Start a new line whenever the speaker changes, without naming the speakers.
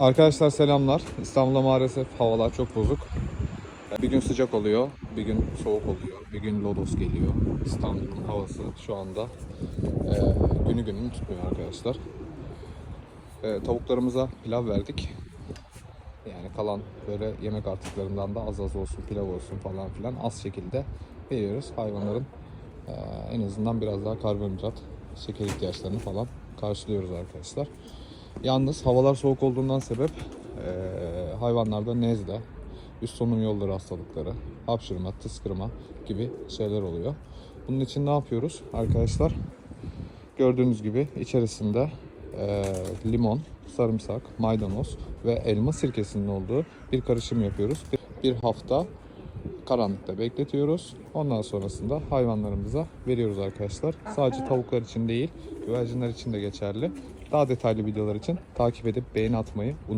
Arkadaşlar selamlar. İstanbul'da maalesef havalar çok bozuk. Bir gün sıcak oluyor, bir gün soğuk oluyor, bir gün lodos geliyor. İstanbul'un havası şu anda e, günü gününü tutmuyor arkadaşlar. E, tavuklarımıza pilav verdik. Yani kalan böyle yemek artıklarından da az az olsun, pilav olsun falan filan az şekilde veriyoruz. Hayvanların e, en azından biraz daha karbonhidrat, şeker ihtiyaçlarını falan karşılıyoruz arkadaşlar. Yalnız havalar soğuk olduğundan sebep e, hayvanlarda nezle, üst solunum yolları hastalıkları, hapşırma, tıskırma gibi şeyler oluyor. Bunun için ne yapıyoruz arkadaşlar? Gördüğünüz gibi içerisinde e, limon, sarımsak, maydanoz ve elma sirkesinin olduğu bir karışım yapıyoruz. Bir, hafta karanlıkta bekletiyoruz. Ondan sonrasında hayvanlarımıza veriyoruz arkadaşlar. Sadece tavuklar için değil, güvercinler için de geçerli. Daha detaylı videolar için takip edip beğeni atmayı unutmayın.